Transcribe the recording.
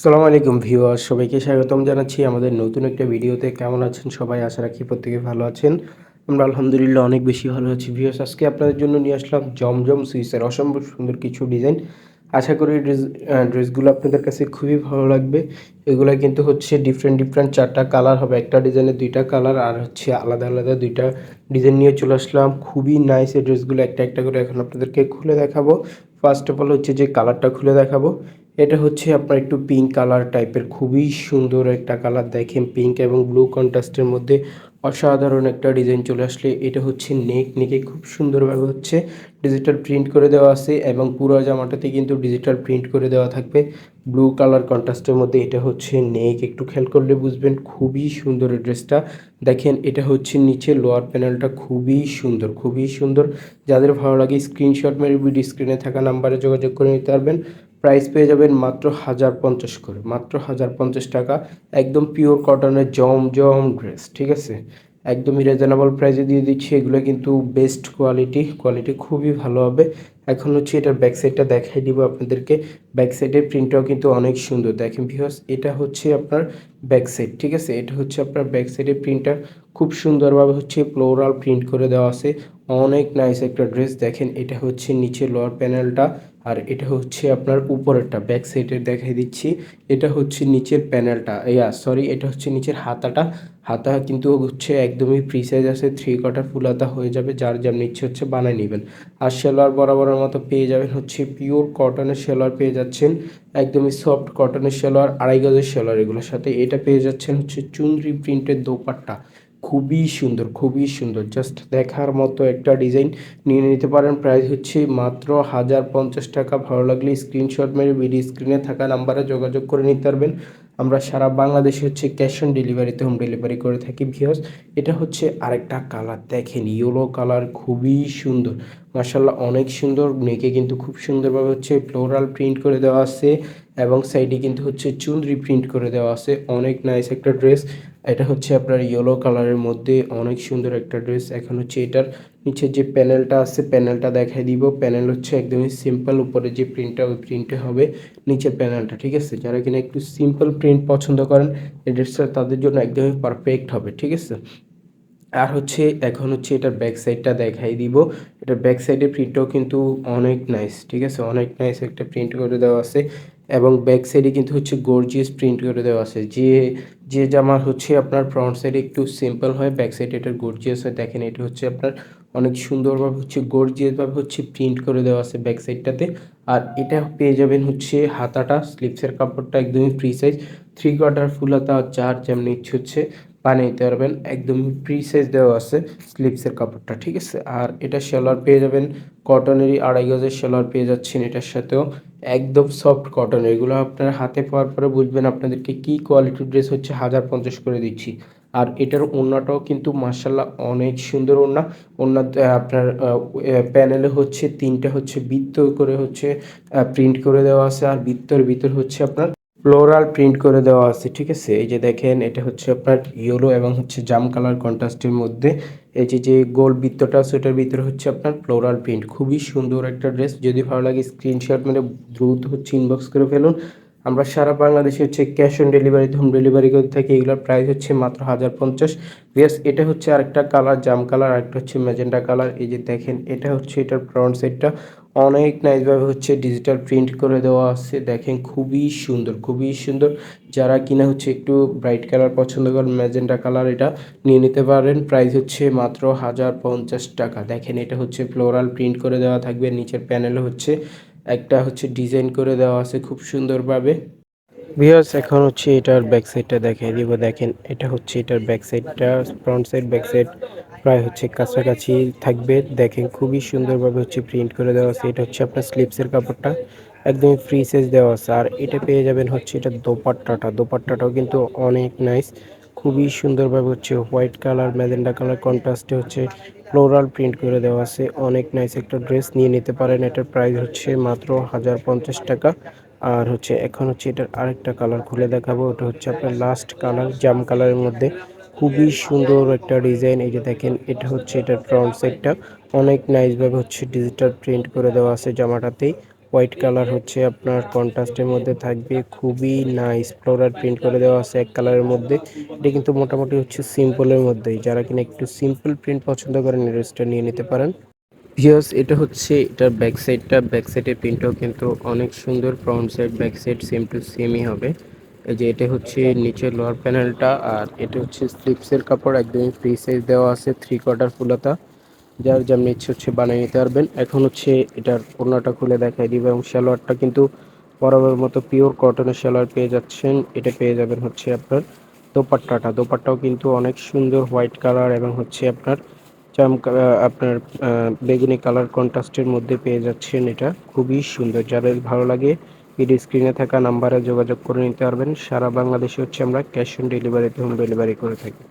সালামু আলাইকুম ভিউয়ার সবাইকে স্বাগতম জানাচ্ছি আমাদের নতুন একটা ভিডিওতে। কেমন আছেন সবাই? আশা রাখি প্রত্যেকে ভালো আছেন। আমরা আলহামদুলিল্লাহ অনেক বেশি ভালো আছি। ভিউয়ার্স, আজকে আপনাদের জন্য নিয়ে আসলাম জমজম সুইসের অসম্ভব সুন্দর কিছু ডিজাইন। আশা করি ড্রেস ড্রেসগুলো আপনাদের কাছে খুবই ভালো লাগবে। এগুলো কিন্তু হচ্ছে ডিফারেন্ট ডিফারেন্ট চারটা কালার হবে। একটা ডিজাইনের দুইটা কালার আর হচ্ছে আলাদা আলাদা দুইটা ডিজাইন নিয়ে চলে আসলাম। খুবই নাইস এই ড্রেসগুলো একটা একটা করে এখন আপনাদেরকে খুলে দেখাবো। ফার্স্ট অফ অল হচ্ছে যে কালারটা খুলে দেখাবো। এটা হচ্ছে আপনার একটু পিঙ্ক কালার টাইপের খুবই সুন্দর একটা কালার দেখেন পিঙ্ক এবং ব্লু কন্ট্রাস্টের মধ্যে অসাধারণ একটা ডিজাইন চলে আসলে। এটা হচ্ছে নেক নেকে খুব সুন্দরভাবে হচ্ছে ডিজিটাল প্রিন্ট করে দেওয়া আছে এবং পুরো জামাটাতে কিন্তু ডিজিটাল প্রিন্ট করে দেওয়া থাকবে। ব্লু কালার কন্ট্রাস্টের মধ্যে এটা হচ্ছে নেক একটু খেয়াল করলে বুঝবেন। খুবই সুন্দর ড্রেসটা দেখেন এটা হচ্ছে নিচে লোয়ার প্যানেলটা খুবই সুন্দর খুবই সুন্দর। যাদের ভালো লাগে স্ক্রিনশট মেরে ভিডিও স্ক্রিনে থাকা নাম্বারে যোগাযোগ করে নিতে পারবেন। প্রাইস পেয়ে যাবেন মাত্র হাজার পঞ্চাশ করে, মাত্র হাজার পঞ্চাশ টাকা, একদম পিওর কটনের জম জম ড্রেস ঠিক আছে? একদমই রিজনেবল প্রাইসে দিয়ে দিচ্ছি, এগুলো কিন্তু বেস্ট কোয়ালিটি কোয়ালিটি খুবই ভালো হবে। এখন হচ্ছে এটার ব্যাক সাইডটা দেখাই দিব আপনাদেরকে। ব্যাক সাইডের প্রিন্টটাও কিন্তু অনেক সুন্দর। দেখেন ভিউয়ার্স এটা হচ্ছে আপনার ব্যাক সাইড ঠিক আছে? এটা হচ্ছে আপনার ব্যাক সাইডের প্রিন্টটা খুব সুন্দরভাবে হচ্ছে ফ্লোরাল প্রিন্ট করে দেওয়া আছে। অনেক নাইস একটা ড্রেস দেখেন এটা হচ্ছে নিচে লোয়ার প্যানেলটা আর এটা হচ্ছে আপনার উপরেরটা ব্যাক সাইডের দেখাই দিচ্ছি। এটা হচ্ছে নিচের প্যানেলটা ইয়া সরি এটা হচ্ছে নিচের হাতাটা। হাতা কিন্তু হচ্ছে একদমই ফ্রি সাইজ আছে থ্রি কোয়ার্টার ফুল হাতা হয়ে যাবে, যার যেমন ইচ্ছে হচ্ছে বানায় নেবেন। আর সেলোয়ার বরাবরের মতো পেয়ে যাবেন হচ্ছে পিওর কটনের সেলোয়ার পেয়ে যাচ্ছেন, একদমই সফট কটনের সেলোয়ার আড়াই গজের সেলোয়ার এগুলোর সাথে। এটা পেয়ে যাচ্ছেন হচ্ছে চুনরি প্রিন্টের দোপাট্টা। খুবই সুন্দর খুবই সুন্দর। জাস্ট দেখার মতো একটা ডিজাইন নিয়ে নিতে পারেন। প্রাইস হচ্ছে মাত্র হাজার পঞ্চাশ টাকা। ভালো লাগলে স্ক্রিনশট মেরে ভিডিও স্ক্রিনে থাকা নাম্বারে যোগাযোগ করে নিতে পারবেন। আমরা সারা বাংলাদেশে হচ্ছে ক্যাশ অন ডেলিভারিতে হোম ডেলিভারি করে থাকি ভিওস এটা হচ্ছে আরেকটা কালার দেখেন ইয়েলো কালার খুবই সুন্দর। মার্শাল্লাহ অনেক সুন্দর। নেকে কিন্তু খুব সুন্দরভাবে হচ্ছে ফ্লোরাল প্রিন্ট করে দেওয়া আছে এবং সাইডে কিন্তু হচ্ছে চুনরি প্রিন্ট করে দেওয়া আছে। অনেক নাইস একটা ড্রেস এটা হচ্ছে আপনার ইয়েলো কালারের মধ্যে অনেক সুন্দর একটা ড্রেস এখন হচ্ছে এটার নিচে যে প্যানেলটা আছে প্যানেলটা দেখাই দিব। প্যানেল হচ্ছে একদমই সিম্পল উপরে যে প্রিন্টটা ওই প্রিন্টে হবে নিচের প্যানেলটা ঠিক আছে? যারা কিনা একটু সিম্পল প্রিন্ট পছন্দ করেন এই ড্রেসটা তাদের জন্য একদমই পারফেক্ট হবে, ঠিক আছে? আর হচ্ছে এখন হচ্ছে এটার ব্যাক সাইডটা দেখাই দিব। এটার ব্যাক সাইডের প্রিন্টটাও কিন্তু অনেক নাইস ঠিক আছে? অনেক নাইস একটা প্রিন্ট করে দেওয়া আছে এবং ব্যাক সাইডে কিন্তু হচ্ছে গর্জিয়াস প্রিন্ট করে দেওয়া আছে। যে যে জামা হচ্ছে আপনার ফ্রন্ট সাইডে একটু সিম্পল হয় ব্যাক সাইডে এটার গর্জিয়াস হয়, দেখেন এটা হচ্ছে আপনার অনেক সুন্দরভাবে হচ্ছে গর্জিয়াসভাবে হচ্ছে প্রিন্ট করে দেওয়া আছে ব্যাক সাইডটাতে আর এটা পেয়ে যাবেন হচ্ছে হাতাটা স্লিপসের কাপড়টা একদমই free size three quarter full হাতা চার যেমন ইচ্ছে হচ্ছে। বানিয়ে দিতে পারবেন। একদম ফ্রি সাইজ দেওয়া আছে স্লিপসের কাপড়টা, ঠিক আছে? আর এটা সেলার পেয়ে যাবেন। কটনেরই আড়াই গজের সেলার পেয়ে যাচ্ছেন এটার সাথেও। একদম সফট কটন এগুলো আপনার হাতে পাওয়ার পরে বুঝবেন আপনাদেরকে কি কোয়ালিটির ড্রেস হচ্ছে, হাজার পঞ্চাশ করে দিচ্ছি। আর এটার ওড়নাটাও কিন্তু মার্শাল্লাহ অনেক সুন্দর ওড়না। ওড়না আপনার প্যানেলে হচ্ছে, তিনটা হচ্ছে, বৃত্ত করে হচ্ছে প্রিন্ট করে দেওয়া আছে। আর বৃত্তর ভিতর হচ্ছে আপনার ফ্লোরাল প্রিন্ট করে দেওয়া আছে, ঠিক আছে? এই যে দেখেন, এটা হচ্ছে আপনার ইয়েলো এবং হচ্ছে জাম কালার কন্ট্রাস্টের মধ্যে। এই যে যে গোল বৃত্তটা আছে, ওটার ভিতরে হচ্ছে আপনার ফ্লোরাল প্রিন্ট খুবই সুন্দর একটা ড্রেস যদি ভালো লাগে স্ক্রিনশট মানে দ্রুত হচ্ছে ইনবক্স করে ফেলুন। আমরা সারা বাংলাদেশে হচ্ছে cash on delivery home delivery করে থাকি। এগুলোর প্রাইস হচ্ছে মাত্র হাজার পঞ্চাশ। বিয়াস এটা হচ্ছে আরেকটা কালার জাম কালার আরেকটা হচ্ছে ম্যাজেন্ডা কালার এই যে দেখেন, এটা হচ্ছে এটার ফ্রন্ট সাইডটা অনেক নাইসভাবে হচ্ছে ডিজিটাল প্রিন্ট করে দেওয়া আছে। দেখেন খুবই সুন্দর খুবই সুন্দর। যারা কিনা হচ্ছে একটু ব্রাইট কালার পছন্দ করেন ম্যাজেন্ডা কালার এটা নিয়ে নিতে পারেন। প্রাইস হচ্ছে মাত্র হাজার পঞ্চাশ টাকা। দেখেন এটা হচ্ছে ফ্লোরাল প্রিন্ট করে দেওয়া থাকবে। নিচের প্যানেল হচ্ছে একটা হচ্ছে ডিজাইন করে দেওয়া আছে খুব সুন্দরভাবে। ভিউয়ার্স এখন হচ্ছে এটার ব্যাক সাইডটা দেখিয়ে দিব। দেখেন, এটা হচ্ছে এটার ব্যাক সাইডটা ফ্রন্ট সাইড ব্যাক সাইড প্রায় হচ্ছে কাছাকাছি থাকবে। দেখেন, খুবই সুন্দরভাবে হচ্ছে প্রিন্ট করে দেওয়া আছে। এটা হচ্ছে আপনার স্লিপসের কাপড়টা, একদমই ফ্রি সাইজ দেওয়া আছে। আর এটা পেয়ে যাবেন হচ্ছে এটা দোপাট্টাটা। দোপাট্টাটাও কিন্তু অনেক নাইস খুবই সুন্দরভাবে হচ্ছে হোয়াইট কালার ম্যাজেন্ডা কালার কন্ট্রাস্টে হচ্ছে ফ্লোরাল প্রিন্ট করে দেওয়া আছে। অনেক নাইস একটা ড্রেস নিয়ে নিতে পারেন। এটার প্রাইস হচ্ছে মাত্র হাজার পঞ্চাশ টাকা। আর হচ্ছে এখন হচ্ছে এটার আরেকটা কালার খুলে দেখাবো। ওটা হচ্ছে আপনার লাস্ট কালার জাম কালারের মধ্যে। খুবই সুন্দর একটা ডিজাইন এই যে দেখেন, এটা হচ্ছে এটার ফ্রন্ট সাইডটা অনেক নাইসভাবে হচ্ছে ডিজিটাল প্রিন্ট করে দেওয়া আছে জামাটাতেই। হোয়াইট কালার হচ্ছে আপনার কন্ট্রাস্টের মধ্যে থাকবে। খুবই নাইস ফ্লোরার প্রিন্ট করে দেওয়া আছে এক কালারের মধ্যে। এটা কিন্তু মোটামুটি হচ্ছে সিম্পলের মধ্যেই। যারা কিনা একটু সিম্পল প্রিন্ট পছন্দ করেন ড্রেসটা নিয়ে নিতে পারেন। ভিউয়ার্স এটা হচ্ছে, এটার ব্যাক সাইডটা ব্যাক সাইডের প্রিন্টটাও কিন্তু অনেক সুন্দর। Front side back side same to সেমই হবে। এই যে এটা হচ্ছে নিচের লোয়ার প্যানেলটা আর এটা হচ্ছে স্লিপসের কাপড়, একদমই ফ্রি সাইজ দেওয়া আছে থ্রি কোয়ার্টার ফুলাতা যার যেমন ইচ্ছে হচ্ছে বানিয়ে নিতে পারবেন। এখন হচ্ছে এটার ওড়নাটা খুলে দেখাই দিব, এবং সালোয়ারটা কিন্তু বরাবর মতো পিওর কটনের সালোয়ার পেয়ে যাচ্ছেন। এটা পেয়ে যাবেন হচ্ছে আপনার দোপাট্টাটা। দোপাট্টাও কিন্তু অনেক সুন্দর হোয়াইট কালার এবং হচ্ছে আপনার চাম আপনার বেগুনি কালার কন্ট্রাস্টের মধ্যে পেয়ে যাচ্ছেন এটা। খুবই সুন্দর। যাদের ভালো লাগে ভিডিও স্ক্রিনে থাকা নাম্বারে যোগাযোগ করে নিতে পারবেন। সারা বাংলাদেশে হচ্ছে আমরা ক্যাশ অন ডেলিভারিতে হোম ডেলিভারি করে থাকি।